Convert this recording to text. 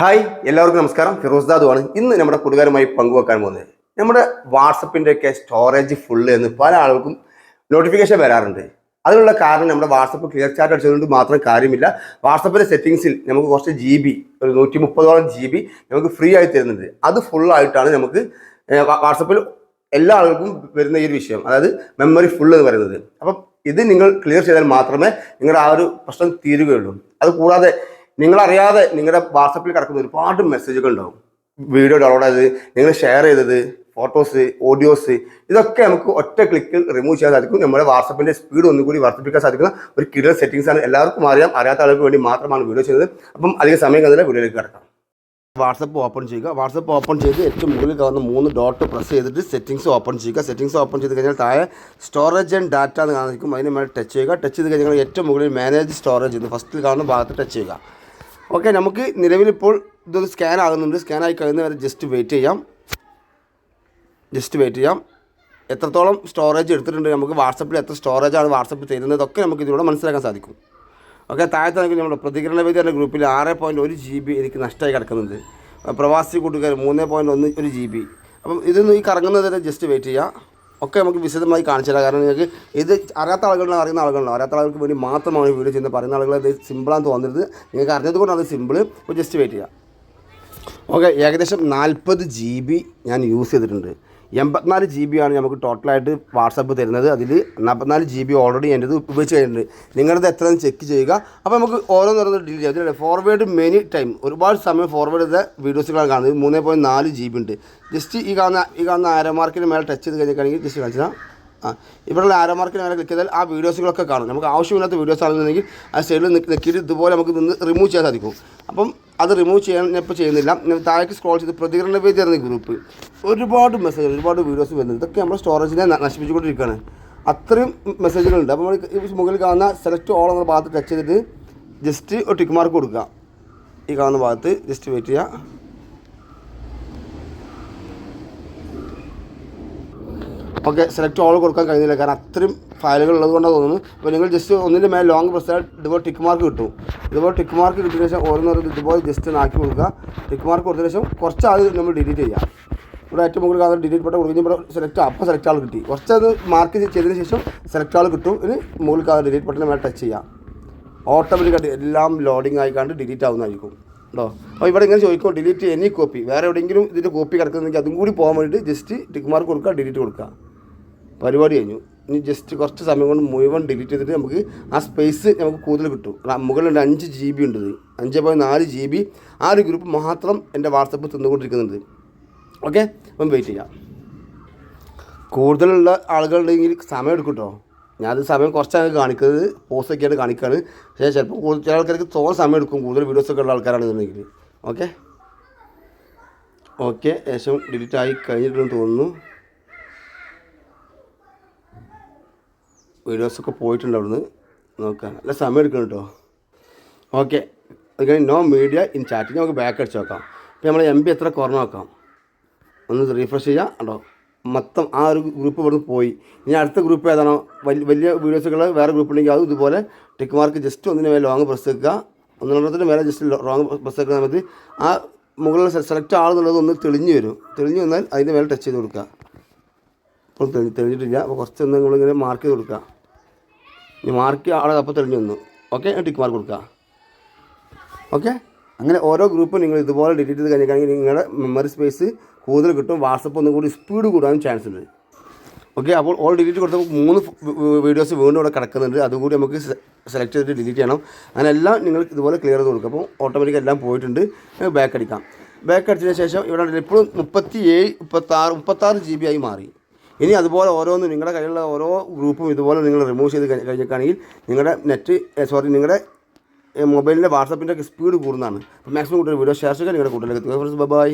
Hi എല്ലാവർക്കും നമസ്കാരം. ഫിറോസ് ദാദുവാണ്. ഇന്ന് നമ്മുടെ കൂട്ടുകാരുമായി പങ്കുവെക്കാൻ പോകുന്നത് നമ്മുടെ വാട്സപ്പിന്റെ ഒക്കെ സ്റ്റോറേജ് ഫുള്ള് എന്ന് പല ആളുകൾക്കും നോട്ടിഫിക്കേഷൻ വരാറുണ്ട്. അതിനുള്ള കാരണം നമ്മുടെ വാട്സപ്പ് ക്ലിയർ ചാറ്റ് അടിച്ചതുകൊണ്ട് മാത്രം കാര്യമില്ല. വാട്സപ്പിന്റെ സെറ്റിങ്സിൽ നമുക്ക് കുറച്ച് ജി ബി ഒരു നൂറ്റി മുപ്പതോളം ജി ബി നമുക്ക് ഫ്രീ ആയി തരുന്നുണ്ട്. അത് ഫുള്ളായിട്ടാണ് നമുക്ക് വാട്സപ്പിൽ എല്ലാ ആളുകൾക്കും വരുന്ന ഈ ഒരു വിഷയം അതായത് മെമ്മറി ഫുൾ എന്ന് പറയുന്നത്. അപ്പം ഇത് നിങ്ങൾ ക്ലിയർ ചെയ്താൽ മാത്രമേ നിങ്ങളുടെ ആ ഒരു പ്രശ്നം തീരുകയുള്ളൂ. അത് കൂടാതെ നിങ്ങളറിയാതെ നിങ്ങളുടെ വാട്സപ്പിൽ കിടക്കുന്ന ഒരുപാട് മെസ്സേജുകൾ ഉണ്ടാവും. വീഡിയോ ഡൗൺലോഡ് ചെയ്തത് നിങ്ങൾ ഷെയർ ചെയ്തത് ഫോട്ടോസ് ഓഡിയോസ് ഇതൊക്കെ നമുക്ക് ഒറ്റ ക്ലിക്കിൽ റിമൂവ് ചെയ്യാൻ സാധിക്കും. നമ്മുടെ വാട്സപ്പിന്റെ സ്പീഡ് ഒന്നുകൂടി വർദ്ധിപ്പിക്കാൻ സാധിക്കുന്ന ഒരു കിടൽ സെറ്റിംഗ്സ് ആണ്. എല്ലാവർക്കും അറിയാം. അറിയാത്ത ആളുകൾക്ക് വേണ്ടി മാത്രമാണ് വീഡിയോ ചെയ്തത് അപ്പം അധിക സമയം കഴിഞ്ഞാൽ വീഡിയോയിലേക്ക് കിടക്കാം. വാട്സപ്പ് ഓപ്പൺ ചെയ്യുക. വാട്സപ്പ് ഓപ്പൺ ചെയ്ത് ഏറ്റവും മുകളിൽ കാണുന്ന മൂന്ന് ഡോട്ട് പ്രസ് ചെയ്തിട്ട് സെറ്റിംഗ്സ് ഓപ്പൺ ചെയ്യുക. സെറ്റിംഗ്സ് ഓപ്പൺ ചെയ്ത് കഴിഞ്ഞാൽ താഴെ സ്റ്റോറേജ് ആൻഡ് ഡാറ്റ എന്ന് കാണിക്കും അതിന് മേലെ ടച്ച് ചെയ്യുക. ടച്ച് ചെയ്ത് കഴിഞ്ഞാൽ ഏറ്റവും മുകളിൽ മാനേജ് സ്റ്റോറേജ് എന്ന് ഫസ്റ്റിൽ കാണുന്ന ഭാഗത്ത് ടച്ച് ചെയ്യുക. ഓക്കെ നമുക്ക് നിലവിലിപ്പോൾ ഇതൊന്ന് സ്കാൻ ആകുന്നുണ്ട്. സ്കാൻ ആയി കഴിയുന്ന വരെ ജസ്റ്റ് വെയിറ്റ് ചെയ്യാം. ജസ്റ്റ് വെയിറ്റ് ചെയ്യാം. എത്രത്തോളം സ്റ്റോറേജ് എടുത്തിട്ടുണ്ട് നമുക്ക് വാട്സപ്പിൽ എത്ര സ്റ്റോറേജാണ് വാട്സപ്പിൽ തരുന്നതൊക്കെ നമുക്ക് ഇതിലൂടെ മനസ്സിലാക്കാൻ സാധിക്കും. ഓക്കെ താഴത്തെ നമുക്ക് നമ്മുടെ പ്രതികരണ വേദി എന്ന ഗ്രൂപ്പിൽ ആറ് പോയിന്റ് ഒരു ജി ബി എനിക്ക് നഷ്ടമായി കിടക്കുന്നുണ്ട്. പ്രവാസി കൂട്ടുകാർ മൂന്ന് പോയിന്റ് ഒന്ന് ഒരു ജി ബി അപ്പം ഇതൊന്നും ഈ കറങ്ങുന്നത് ജസ്റ്റ് വെയിറ്റ് ചെയ്യുക ഒക്കെ നമുക്ക് വിശദമായി കാണിച്ചു തരാം. കാരണം നിങ്ങൾക്ക് ഇത് അറിയാത്ത ആളുകളാണ് അറിയുന്ന ആളുകളാണ് അറിയാത്ത ആളുകൾക്ക് വേണ്ടി മാത്രമാണ് വീഡിയോ ചെയ്യുന്നത്. പറയുന്ന ആളുകൾ അത് സിമ്പിളാണ് തോന്നരുത്. നിങ്ങൾക്ക് അറിഞ്ഞത് കൊണ്ടാണ് അത് സിമ്പിൾ അപ്പോൾ ജസ്റ്റ് വെയിറ്റ് ചെയ്യാം. ഓക്കെ ഏകദേശം നാൽപ്പത് ജി ബി ഞാൻ യൂസ് ചെയ്തിട്ടുണ്ട്. എൺപത്തിനാല് ജി ബി ആണ് നമുക്ക് ടോട്ടലായിട്ട് വാട്സപ്പ് തരുന്നത് അതിൽ നാൽപ്പത്തിനാല് ജി ബി ഓൾറെഡി എന്റെ ഉപയോഗിച്ച് കഴിഞ്ഞിട്ടുണ്ട് നിങ്ങളത് എത്ര ചെക്ക് ചെയ്യുക അപ്പോൾ നമുക്ക് ഓരോന്നോരോന്ന് ഡിലീറ്റ് ചെയ്യാം അതിലൂടെ ഫോർവേഡ് മെനി ടൈം ഒരുപാട് സമയം ഫോർവേഡ് ചെയ്ത വീഡിയോസുകളാണ് കാണുന്നത് മൂന്ന് പോയിന്റ് നാല് ജി ബി ഉണ്ട് ജസ്റ്റ് ഈ കാണുന്ന ഈ കാണുന്ന ആരമാർക്കിന് മേലെ ടച്ച് ചെയ്ത് കഴിഞ്ഞിട്ടാണെങ്കിൽ ജസ്റ്റ് കാണിച്ചാൽ ആ ഇവിടെയുള്ള ആരോമാർക്കിന് മേലെ ക്ലിക്ക് ചെയ്താൽ ആ വീഡിയോസുകളൊക്കെ കാണും നമുക്ക് ആവശ്യമില്ലാത്ത വീഡിയോസ് ആണെന്നുണ്ടെങ്കിൽ ആ സൈഡിൽ നിൽക്കിയിട്ട് ഇതുപോലെ നമുക്ക് നിന്ന് റിമൂവ് ചെയ്യാൻ സാധിക്കും അപ്പം അത് റിമൂവ് ചെയ്യാൻ ഞാൻ ഇപ്പോൾ ചെയ്യുന്നില്ല. ഞാൻ താഴേക്ക് സ്ക്രോൾ ചെയ്ത് പ്രതികരണ വേദി എന്ന ഗ്രൂപ്പ് ഒരുപാട് മെസ്സേജുകൾ ഒരുപാട് വീഡിയോസ് വരുന്നത് ഇതൊക്കെ നമ്മുടെ സ്റ്റോറേജിനെ നശിപ്പിച്ചുകൊണ്ടിരിക്കുകയാണ്. അത്രയും മെസ്സേജുകളുണ്ട് അപ്പോൾ നമ്മൾ ഈ മുകളിൽ കാണുന്ന സെലക്ട് ഓൾ എന്ന ഭാഗത്ത് ടച്ച് ചെയ്തിട്ട് ജസ്റ്റ് ഒരു ടിക്ക് മാർക്ക് കൊടുക്കുക. ഈ കാണുന്ന ഭാഗത്ത് ജസ്റ്റ് വെയിറ്റ് ചെയ്യുക. ഓക്കെ സെലക്ട് ഓൾ കൊടുക്കാൻ കഴിയുന്നില്ല. കാരണം അത്രയും ഫയലുകൾ ഉള്ളത് കൊണ്ടാണ് തോന്നുന്നു അപ്പോൾ നിങ്ങൾ ജസ്റ്റ് ഒന്നിന്റെ മേലെ ലോങ് പ്രസ് ചെയ്താൽ ഇതുപോലെ ടിക്ക് മാർക്ക് കിട്ടും. ഇതുപോലെ ടിക്ക് മാർക്ക് കിട്ടിയ ശേഷം ഓരോന്നോരോന്ന് ഇതുപോലെ ജസ്റ്റ് ആക്കി കൊടുക്കുക. ടിക്ക് മാർക്ക് കൊടുത്ത ശേഷം കുറച്ച് നമ്മൾ ഡിലീറ്റ് ചെയ്യാം. ഇവിടെ ഏറ്റവും മുകളിൽ കാരണം ഡിലീറ്റ് ബട്ടൺ കൊടുക്കുമ്പോൾ ഇവിടെ സെലക്ട് അപ്പോൾ സെലക്ട് ആൾ കിട്ടി. കുറച്ച് അത് മാർക്ക് ചെയ്തതിന് ശേഷം സെലക്ട് ആൾ കിട്ടും. ഇനി മുകളിൽ കാരണം ഡിലീറ്റ് ബട്ടൺ മേലെ ടച്ച് ചെയ്യാം. ഓട്ടോമാറ്റിക്കായിട്ട് എല്ലാം ലോഡിംഗ് ആയിക്കാണ്ട് ഡിലീറ്റ് ആവുന്നതായിരിക്കും. കേട്ടോ അപ്പോൾ ഇവിടെ ഇങ്ങനെ ചോദിക്കും ഡിലീറ്റ് എനി കോപ്പി വേറെ എവിടെയെങ്കിലും ഇതിന്റെ കോപ്പി കിടക്കുന്നെങ്കിൽ അതും കൂടി പോകാൻ വേണ്ടിയിട്ട് ജസ്റ്റ് ടിക്ക് മാർക്ക് കൊടുക്കുക ഡിലീറ്റ് കൊടുക്കുക. പരിപാടി കഴിഞ്ഞു. ഇനി ജസ്റ്റ് കുറച്ച് സമയം കൊണ്ട് മുഴുവൻ ഡിലീറ്റ് ചെയ്തിട്ട് നമുക്ക് ആ സ്പേസ് നമുക്ക് കൂടുതൽ കിട്ടും. മുകളിലുണ്ട് അഞ്ച് ജി ബി ഉണ്ട് അഞ്ച് പോയിന്റ് നാല് ജി ബി ആ ഒരു ഗ്രൂപ്പ് മാത്രം എന്റെ വാട്സപ്പ് തിന്നുകൊണ്ടിരിക്കുന്നുണ്ട്. ഓക്കെ അപ്പം വെയിറ്റ് ചെയ്യാം. കൂടുതലുള്ള ആളുകളുണ്ടെങ്കിൽ സമയം എടുക്കും കേട്ടോ ഞാനത് സമയം കുറച്ചാണ് കാണിക്കുന്നത്. പോസ്റ്റ് ഒക്കെയാണ് കാണിക്കുകയാണ് പക്ഷേ ചിലപ്പോൾ കൂടുതൽ ചില ആൾക്കാർക്ക് തോന്നുന്ന സമയം എടുക്കും. കൂടുതൽ വീഡിയോസ് ഒക്കെ ഉള്ള ആൾക്കാരാണെന്നുണ്ടെങ്കിൽ. ഓക്കെ ഓക്കെ ശേഷം ഡിലീറ്റ് ആയി കഴിഞ്ഞിട്ടുണ്ടെന്ന് തോന്നുന്നു. വീഡിയോസൊക്കെ പോയിട്ടുണ്ട് അവിടുന്ന്. നോക്കാം. അല്ല സമയം എടുക്കണം കേട്ടോ. ഓക്കെ. അത് കഴിഞ്ഞ് നോ മീഡിയ ഇൻ ചാറ്റ് നമുക്ക് ബാക്ക് അടിച്ച് നോക്കാം. ഇപ്പോൾ നമ്മൾ എം ബി എത്ര കുറഞ്ഞ് നോക്കാം. ഒന്ന് റീഫ്രഷ് ചെയ്യാം. കേട്ടോ മൊത്തം ആ ഒരു ഗ്രൂപ്പ് ഇവിടുന്ന് പോയി. ഇനി അടുത്ത ഗ്രൂപ്പ് ഏതാണോ? വലിയ വലിയ വീഡിയോസുകൾ വേറെ ഗ്രൂപ്പ് ഉണ്ടെങ്കിൽ അത് ഇതുപോലെ ടിക്ക് മാർക്ക് ജസ്റ്റ് ഒന്നിന് മേലെ ലോങ് പ്രസ് വെക്കുക. ഒന്നിനത്തിന് മേലെ ജസ്റ്റ് റോങ് പ്രസ് വെക്കുന്ന സമയത്ത് ആ മുകളിൽ സെലക്ട് ആളെന്നുള്ളത് ഒന്ന് തെളിഞ്ഞു വരും. തെളിഞ്ഞു വന്നാൽ അതിന്റെ മേലെ ടച്ച് ചെയ്ത് കൊടുക്കുക. ഇപ്പോൾ തെളി തെളിഞ്ഞിട്ടില്ല. അപ്പോൾ കുറച്ച് നമ്മളിങ്ങനെ മാർക്ക് ചെയ്ത് കൊടുക്കുക. ഇനി മാർക്ക് ആളെ അപ്പോൾ തെളിഞ്ഞു വന്നു ഓക്കെ ടിക്ക് മാർക്ക് കൊടുക്കുക ഓക്കെ അങ്ങനെ ഓരോ ഗ്രൂപ്പും നിങ്ങൾ ഇതുപോലെ ഡിലീറ്റ് ചെയ്ത് കഴിഞ്ഞിട്ടാണെങ്കിൽ നിങ്ങളുടെ മെമ്മറി സ്പേസ് കൂടുതൽ കിട്ടും. വാട്സപ്പ് ഒന്നും കൂടി സ്പീഡ് കൂടാനും ചാൻസ് ഉണ്ട്. ഓക്കെ അപ്പോൾ ഓൾ ഡിലീറ്റ് കൊടുത്തപ്പോൾ മൂന്ന് വീഡിയോസ് വീണ്ടും അവിടെ കിടക്കുന്നുണ്ട്. അതുകൂടി നമുക്ക് സെലക്ട് ചെയ്തിട്ട് ഡിലീറ്റ് ചെയ്യണം. അങ്ങനെ എല്ലാം നിങ്ങൾ ഇതുപോലെ ക്ലിയർ ചെയ്ത് കൊടുക്കും. അപ്പോൾ ഓട്ടോമാറ്റിക് എല്ലാം പോയിട്ടുണ്ട്. ബാക്ക് അടിക്കാം. ബാക്ക് അടിച്ചതിന് ശേഷം ഇവിടെ ഇപ്പോഴും മുപ്പത്തി ഏഴ് മുപ്പത്താറ് മുപ്പത്താറ് ജി ബി ആയി മാറി. ഇനി അതുപോലെ ഓരോന്നും നിങ്ങളുടെ കയ്യിലുള്ള ഓരോ ഗ്രൂപ്പും ഇതുപോലെ നിങ്ങൾ റിമൂവ് ചെയ്ത് കഴിഞ്ഞ് കഴിഞ്ഞിട്ടാണെങ്കിൽ നിങ്ങളുടെ നെറ്റ് സോറി നിങ്ങളുടെ മൊബൈലിന്റെ വാട്സപ്പിന്റെ സ്പീഡ് കൂടുന്നതാണ്. അപ്പോൾ മാക്സിമം കൂടുതൽ വീഡിയോ ഷെയർ ചെയ്യുക നിങ്ങളുടെ കൂട്ടിലേക്ക് ബൈ